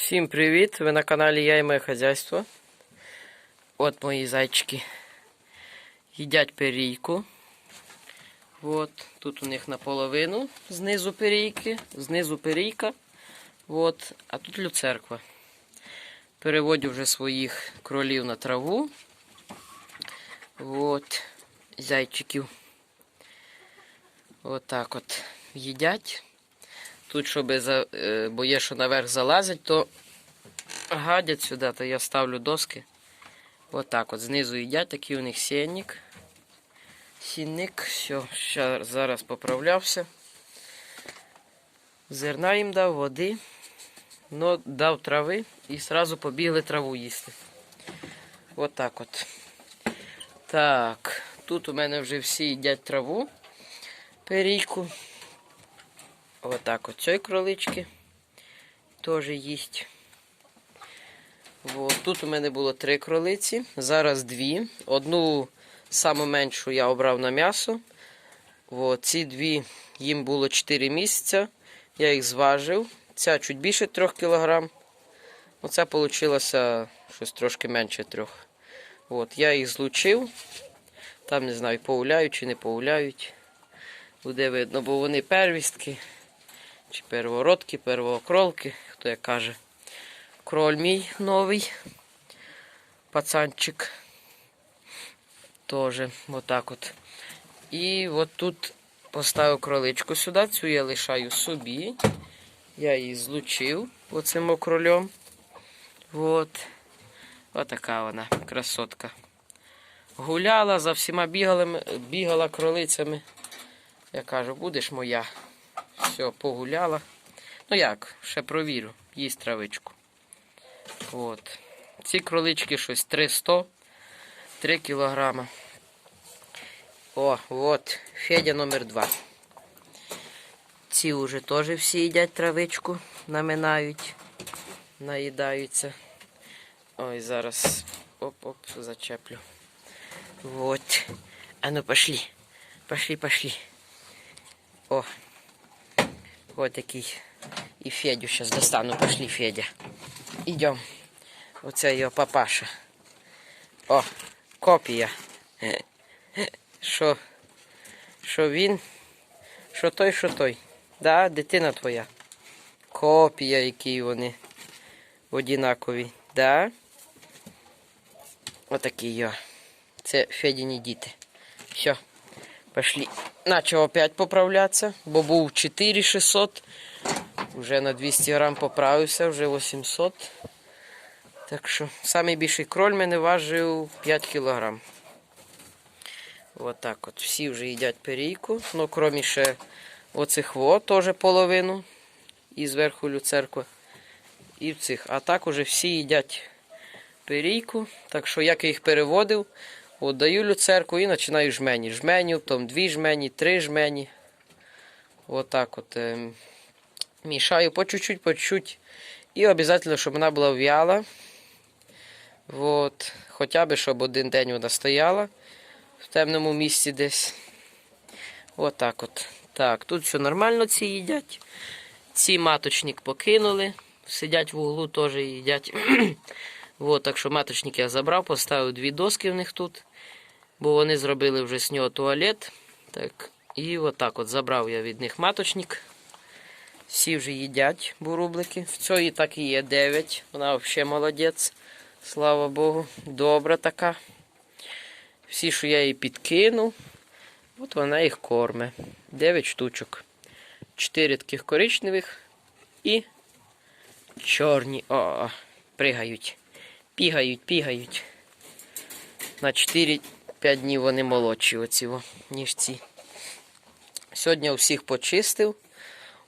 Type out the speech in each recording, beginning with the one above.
Всім привіт! Ви на каналі Я і моє хазяйство. От мої зайчики їдять перійку. От, тут у них наполовину знизу перійки, знизу перійка. От, а тут люцерква. Переводю вже своїх кролів на траву. От, зайчиків. Отак от їдять. Тут, щоб за, е, бо є, що наверх залазить, то гадять сюди, то я ставлю доски. Отак от. Знизу їдять, такий у них сінник. Сінник. Все, ща, зараз поправлявся. Зерна їм дав, води. Ну, дав трави і одразу побігли траву їсти. Отак от. Так, тут у мене вже всі їдять траву. Перійку. Отак от цієї кролички теж їсть. От. Тут у мене було три кролиці, зараз дві. Одну саму меншу я обрав на м'ясо. Ці дві їм було 4 місяці. Я їх зважив. Ця чуть більше 3 кг. Оце вийшло щось трошки менше трьох. От. Я їх злучив. Там не знаю, поуляють чи не поуляють. Буде видно, бо вони первістки. Чи первородки, первоокролки, хто як каже. Кроль мій новий. Пацанчик. Тоже отак от. І от тут поставив кроличку сюди, цю я лишаю собі. Я її злучив оцим окролем. От. Отака вона, красотка. Гуляла, за всіма бігала кролицями. Я кажу, будеш моя. Все, погуляла. Ну як, ще провірю, їсть травичку. От. Ці кролички щось 300, 3 кілограма. О, от, Федя номер 2. Ці вже теж всі їдять травичку, наминають, наїдаються. Ой, зараз оп-оп, зачеплю. Вот. А ну пошли. Пошли, пошли. О, вот такий. І Федю зараз достану. Пошли, Федя. Ідем. Оце його папаша. О, копія. Що? Що він? Що той, що той? Да, дитина твоя. Копія, які вони одинакові. Да? Отакі його. Це Федіні діти. Все. Пошли. Начал опять поправлятися, бо був 4600. Вже на 200 грам поправився, вже 800. Так що, найбільший кроль мене важив 5 кілограм. Отак от. Всі вже їдять перійку. Ну, крім ще оцих во, теж половину. І зверху люцерква. І цих. А так уже всі їдять перійку. Так що, як я їх переводив, От даю люцерку і починаю жмені. Жменю, потім дві жмені, три жмені. Отак от, е, мішаю по чуть-чуть, по чуть-чуть. І обов'язково, щоб вона була в'яла. От. Хоча б, щоб один день вона стояла в темному місці десь. Отак от. Так, тут все нормально ці їдять. Ці маточник покинули. Сидять в углу, теж їдять. От, так що маточник я забрав, поставив дві доски в них тут, бо вони зробили вже з нього туалет. Так, І отак от забрав я від них маточник. Всі вже їдять бурублики. В цій так і є 9. Вона взагалі молодець. Слава Богу. Добра така. Всі, що я їй підкинув, от вона їх корме. 9 штучок. 4 таких коричневих і чорні. О, пригають. Пігають, пігають. На 4-5 днів вони молодші, оці, ніж ці. Сьогодні усіх почистив.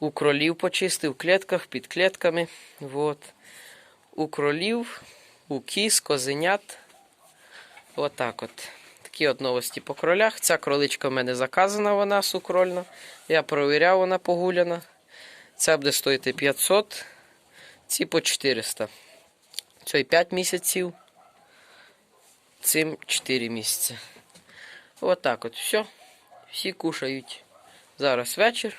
У кролів почистив в клітках, під клітками. От. У кролів, у кіз, козенят. Отак от. Такі от новості по кролях. Ця кроличка в мене заказана, вона сукрольна. Я провіряв, вона погуляна. Ця буде стоїти 500, ці по 400. Цей 5 місяців. Цим 4 місяці. Отак от, все. Всі кушають. Зараз вечір.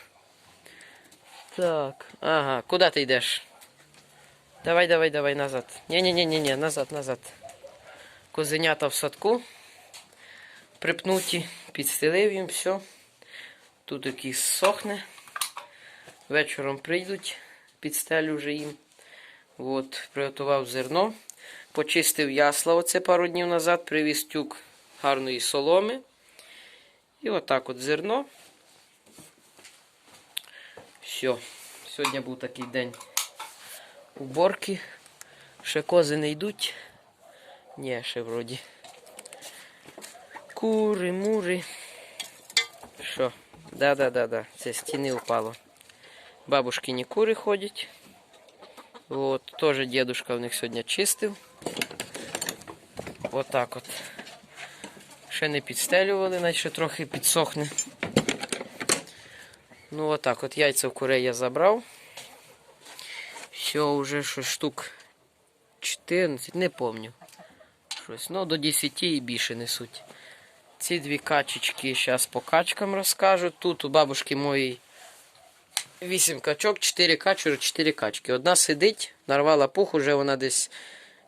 Так, ага, куди ти йдеш? Давай, давай, давай, назад. Ні-ні-ні, назад, назад. Козенята в садку. Припнуті, підстелив їм все. Тут якийсь сохне. Вечором прийдуть, підстелю вже їм. От, приготував зерно. Почистив ясла оце пару днів назад, привіз тюк гарної соломи. І отак от зерно. Все. Сьогодні був такий день уборки. Ще кози не йдуть. Ні, ще вроді. Кури, мури. Що? Да-да-да-да. Це стіни упало. Бабушкині кури ходять. От, теж дедушка в них сьогодні чистив. Отак от. Ще не підстелювали, навіть трохи підсохне. Ну отак от яйця в курей я забрав. Все, вже щось штук 14, не помню. Щось, ну до 10 і більше несуть. Ці дві качечки зараз по качкам розкажу. Тут у бабушки моїй 8 качок, 4 качури, 4 качки. Одна сидить, нарвала пух, уже вона десь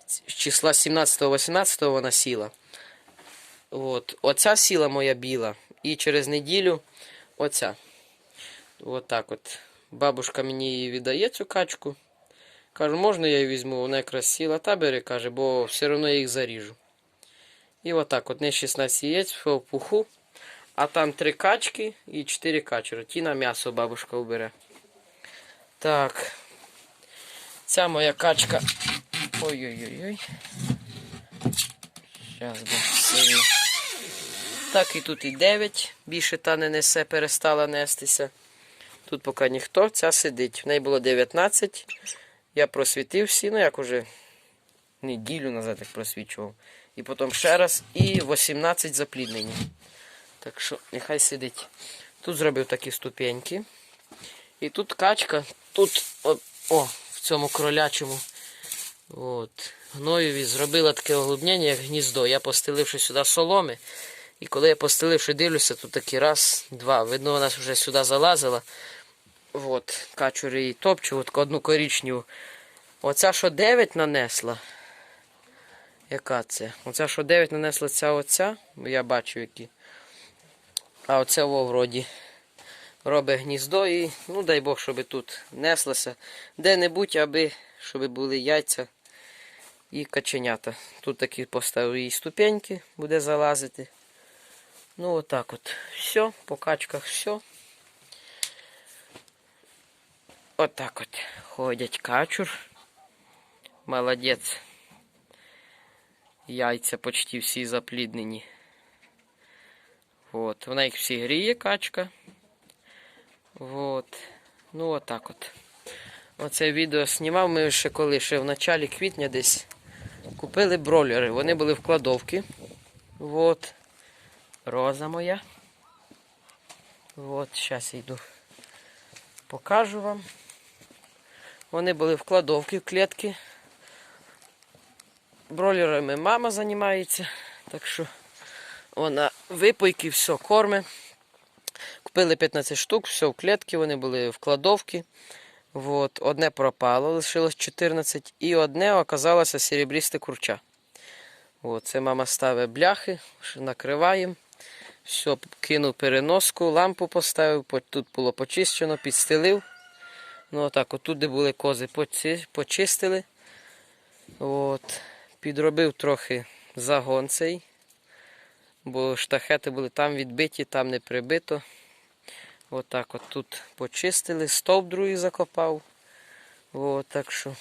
з числа 17-18 вона сіла. От. Оця сіла моя біла. І через неділю оця. От так от. Бабушка мені її віддає цю качку. Кажу, можна я її візьму? Вона якраз сіла, та бери, каже, бо все одно я їх заріжу. І отак, от не 16 яєць в пуху, а там 3 качки і 4 качери. Ті на м'ясо бабушка убере. Так. Ця моя качка. Ой-ой-ой. Зараз сильно. Так і тут і 9. Більше та не несе, перестала нестися. Тут поки ніхто, ця сидить. В неї було 19. Я просвітив всі, ну як уже неділю назад як просвічував. І потім ще раз. І 18 запліднені. Так що нехай сидить. Тут зробив такі ступеньки. І тут качка, тут о, о в цьому кролячому от, гноєві зробила таке оглубнення, як гніздо. Я постеливши сюди соломи. І коли я постеливши, дивлюся, тут такий раз, два. Видно, вона вже сюди залазила. От, качури її топчу, от одну корічню. Оця, що 9 нанесла. Яка це? Оця, що 9 нанесла ця оця, я бачу які. А оце во вроді робить гніздо і, ну дай Бог, щоб тут неслася. Де-небудь, аби щоб були яйця і каченята. Тут такі поставив їй ступеньки, буде залазити. Ну отак от. Все, по качках все. Отак от ходять качур. Молодець. Яйця почти всі запліднені. От. Вона їх всі гріє, качка. От. Ну отак от. Оце відео знімав ми ще коли, ще в началі квітня десь. Купили бролери. Вони були в кладовці. От. Роза моя. От, зараз йду. Покажу вам. Вони були в кладовці в клітки. Бролерами мама займається, так що вона випойки, все корме. Купили 15 штук, все в клітки, вони були в кладовці. От, одне пропало, лишилось 14, і одне оказалося серебрісте курча. От, це мама ставить бляхи, накриваємо. Все, кинув переноску, лампу поставив, тут було почищено, підстелив. Ну отак, отут, де були кози, почистили. От. Підробив трохи загон цей, бо штахети були там відбиті, там не прибито. Отак от тут почистили, стовп другий закопав. От, так що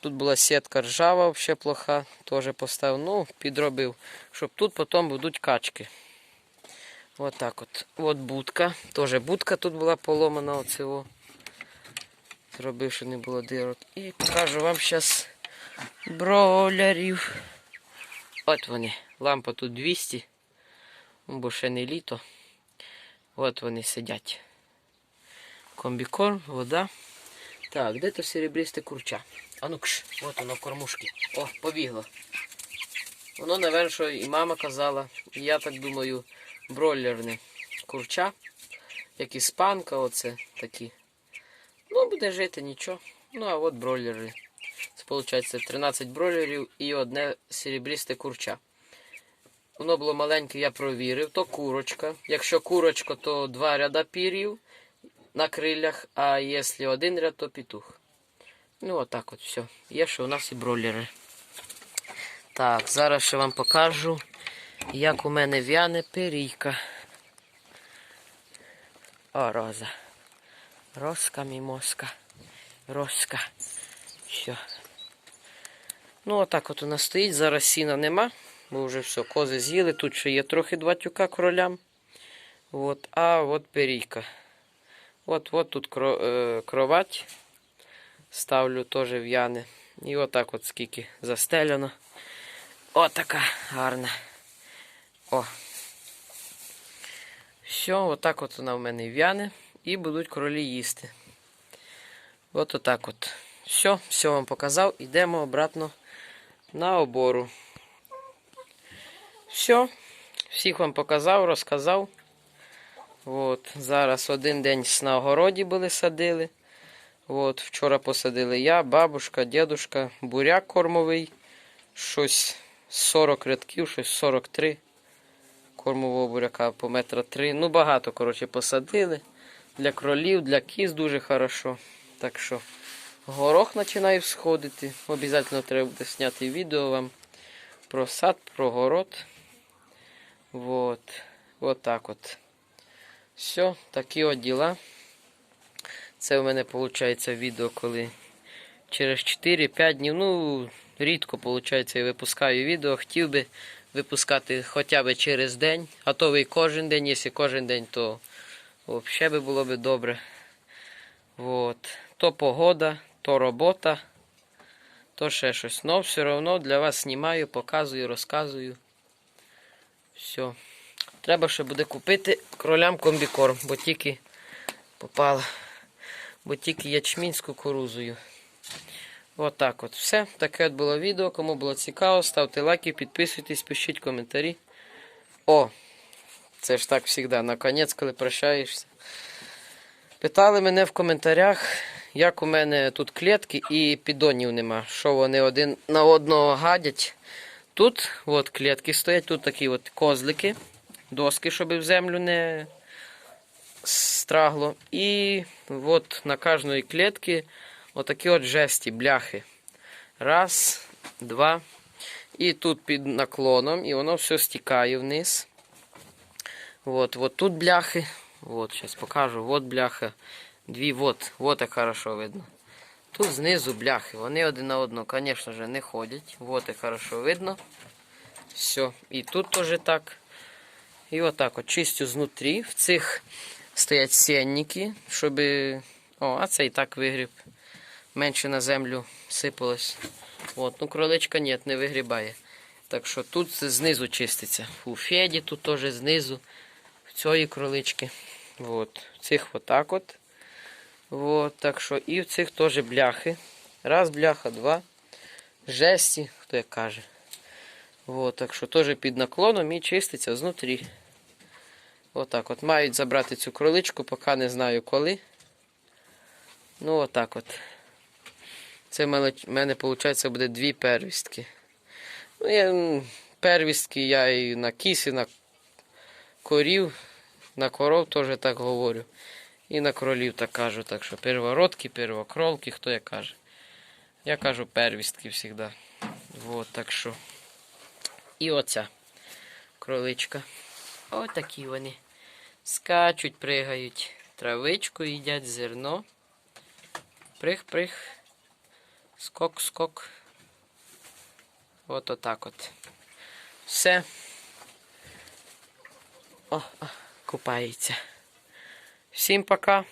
тут була сітка ржава, взагалі плоха, теж поставив, ну, підробив, щоб тут потім будуть качки. Отак от. От будка. Теж будка тут була поломана оцього. Зробив, що не було дирок. І покажу вам зараз бролярів. От вони. Лампа тут 200. Бо ще не літо. От вони сидять. Комбікорм, вода. Так, де то серебристе курча? А ну кш, от воно кормушки. О, побігло. Воно, напевно, що і мама казала, і я так думаю, бройлерне курча, як іспанка, оце такі. Ну, буде жити нічого. Ну, а от бройлери. Це виходить 13 бройлерів і одне серебрісте курча. Воно було маленьке, я провірив, то курочка. Якщо курочка, то два ряда пір'їв на крилях, а якщо один ряд, то петух. Ну, отак от все. Є ще у нас і бройлери. Так, зараз ще вам покажу, як у мене в'яне пирійка. О, роза. Роска мімоска. Роска. Все. Ну, отак от у нас стоїть. Зараз сіна нема, бо вже все, кози з'їли. Тут ще є трохи два тюка кролям. От, а от перійка. От, от тут е, кровать. Ставлю теж в'яне. І отак от скільки застеляно. Отака гарна. О. Все, отак от вона в мене в'яне. І будуть кролі їсти. От отак от. Все, все вам показав. Йдемо обратно на обору. Все, всіх вам показав, розказав. От, зараз один день на огороді були садили. От, вчора посадили я, бабушка, дідушка, буряк кормовий. Щось 40 рядків, щось 43 кормового буряка по метра 3. Ну, багато, коротше, посадили. Для кролів, для кіз дуже хорошо. Так що горох починає всходити. Обов'язково треба буде зняти відео вам про сад, про город. Вот. Вот так от. Все, такі от діла. Це у мене виходить відео, коли через 4-5 днів, ну, рідко виходить, я випускаю відео. Хотів би випускати хоча б через день, і кожен день, якщо кожен день, то взагалі було б добре. Вот. То погода, то робота, то ще щось. Но все одно для вас знімаю, показую, розказую. Все. Треба ще буде купити кролям комбікорм, бо тільки попало. Бо тільки ячмінь з кукурузою. Отак от, все. Таке от було відео. Кому було цікаво, ставте лайки, підписуйтесь, пишіть коментарі. О! Це ж так завжди. Наконець, коли прощаєшся. Питали мене в коментарях, як у мене тут клітки і піддонів нема. Що вони один на одного гадять. Тут от клітки стоять, тут такі от козлики, доски, щоб в землю не страгло. І от на кожної клітки отакі от жесті, бляхи. Раз, два. І тут під наклоном, і воно все стікає вниз. От, от тут бляхи. От, зараз покажу. От бляха. Дві, от, от як хорошо видно. Тут знизу бляхи. Вони один на одного, звісно ж, не ходять. От як хорошо видно. Все. І тут теж так. І отак от чистю знутрі. В цих стоять сінники, щоб. О, а це і так вигріб. Менше на землю сипалось. От, ну кроличка ні, не вигрібає. Так що тут знизу чиститься. У Феді тут теж знизу. В цієї кролички. От. Цих отак от. От, так що і в цих теж бляхи. Раз бляха, два. Жесті, хто як каже. От, так що теж під наклоном і чиститься знутрі. Отак от. Мають забрати цю кроличку, поки не знаю коли. Ну, отак от. Це в мене, виходить, буде дві первістки. Ну, я, первістки я і на кіс, і на корів, на коров теж так говорю. І на кролів так кажу. Так що первородки, первокролки, хто як каже. Я кажу первістки завжди. Вот, так що. І оця кроличка. Отакі вони. Скачуть, пригають. Травичку їдять, зерно. Прих-прих. Скок-скок. От отак от. Все. О, о, купається. Всім пока.